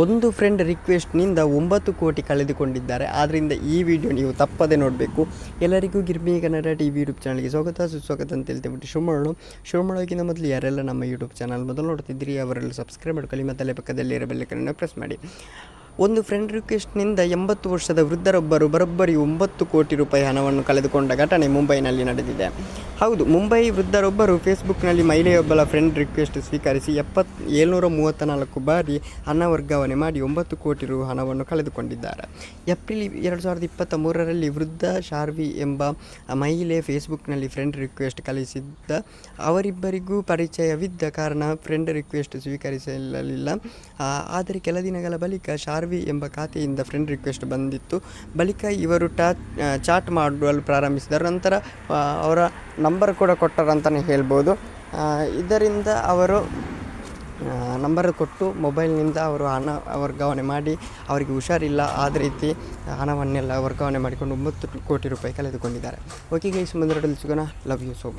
ಒಂದು ಫ್ರೆಂಡ್ ರಿಕ್ವೆಸ್ಟ್ನಿಂದ ಒಂಬತ್ತು ಕೋಟಿ ಕಳೆದುಕೊಂಡಿದ್ದಾರೆ. ಆದ್ದರಿಂದ ಈ ವಿಡಿಯೋ ನೀವು ತಪ್ಪದೆ ನೋಡಬೇಕು. ಎಲ್ಲರಿಗೂ Girmi Kannada T V YouTube ಚಾನಲ್ಗೆ ಸ್ವಾಗತ. ಸುಸ್ವಾಗತ ಅಂತ ಹೇಳ್ತೇವೆ ಶಿವಮೊಳ್ಳು. ಮಾಡೋಕ್ಕಿಂತ ಮೊದಲು ಯಾರೆಲ್ಲ ನಮ್ಮ ಯೂಟ್ಯೂಬ್ ಚಾನಲ್ ಮೊದಲು ನೋಡ್ತಿದ್ದೀರಿ, ಅವರೆಲ್ಲ ಸಬ್ಸ್ಕ್ರೈಬ್ ಮಾಡ್ಕೊಳ್ಳಿ, ಮತ್ತು ಅಲ್ಲೇ ಪಕ್ಕದಲ್ಲಿ ಇರಬೇಕನ್ನು ಪ್ರೆಸ್ ಮಾಡಿ. ಒಂದು ಫ್ರೆಂಡ್ ರಿಕ್ವೆಸ್ಟ್ನಿಂದ ಎಂಬತ್ತು ವರ್ಷದ ವೃದ್ಧರೊಬ್ಬರು ಬರೋಬ್ಬರಿ ಒಂಬತ್ತು ಕೋಟಿ ರೂಪಾಯಿ ಹಣವನ್ನು ಕಳೆದುಕೊಂಡ ಘಟನೆ ಮುಂಬೈನಲ್ಲಿ ನಡೆದಿದೆ. ಹೌದು, ಮುಂಬೈ ವೃದ್ಧರೊಬ್ಬರು ಫೇಸ್ಬುಕ್ನಲ್ಲಿ ಮಹಿಳೆಯೊಬ್ಬಳ ಫ್ರೆಂಡ್ ರಿಕ್ವೆಸ್ಟ್ ಸ್ವೀಕರಿಸಿ ಎಪ್ಪತ್, ಏಳ್ನೂರ ಮೂವತ್ತ ನಾಲ್ಕು ಬಾರಿ ಹಣ ವರ್ಗಾವಣೆ ಮಾಡಿ ಒಂಬತ್ತು ಕೋಟಿ ರು ಹಣವನ್ನು ಕಳೆದುಕೊಂಡಿದ್ದಾರೆ. ಏಪ್ರಿಲ್ ಎರಡು ಸಾವಿರದ ಇಪ್ಪತ್ತ ಮೂರರಲ್ಲಿ ವೃದ್ಧ ಶಾರ್ವಿ ಎಂಬ ಮಹಿಳೆ ಫೇಸ್ಬುಕ್ನಲ್ಲಿ ಫ್ರೆಂಡ್ ರಿಕ್ವೆಸ್ಟ್ ಕಳಿಸಿದ್ದ. ಅವರಿಬ್ಬರಿಗೂ ಪರಿಚಯವಿದ್ದ ಕಾರಣ ಫ್ರೆಂಡ್ ರಿಕ್ವೆಸ್ಟ್ ಸ್ವೀಕರಿಸಲಿಲ್ಲ. ಆದರೆ ಕೆಲ ದಿನಗಳ ಬಳಿಕ ಶಾರ್ವಿ ಎಂಬ ಖಾತೆಯಿಂದ ಫ್ರೆಂಡ್ ರಿಕ್ವೆಸ್ಟ್ ಬಂದಿತ್ತು. ಬಳಿಕ ಇವರು ಟಾ ಚಾಟ್ ಮಾಡಲು ಪ್ರಾರಂಭಿಸಿದರು. ನಂತರ ಅವರ ನಂಬರ್ ಕೂಡ ಕೊಟ್ಟರಂತಲೇ ಹೇಳ್ಬೋದು. ಇದರಿಂದ ಅವರು ನಂಬರ್ ಕೊಟ್ಟು ಮೊಬೈಲ್ನಿಂದ ಅವರು ಹಣ ವರ್ಗಾವಣೆ ಮಾಡಿ, ಅವರಿಗೆ ಹುಷಾರಿಲ್ಲ, ಆದ ರೀತಿ ಹಣವನ್ನೆಲ್ಲ ವರ್ಗಾವಣೆ ಮಾಡಿಕೊಂಡು ಒಂಬತ್ತು ಕೋಟಿ ರೂಪಾಯಿ ಕಳೆದುಕೊಂಡಿದ್ದಾರೆ. ಓಕೆ ಗೈಸ್ ಮುಂದಿನ ಸಿಗೋಣ. Love you so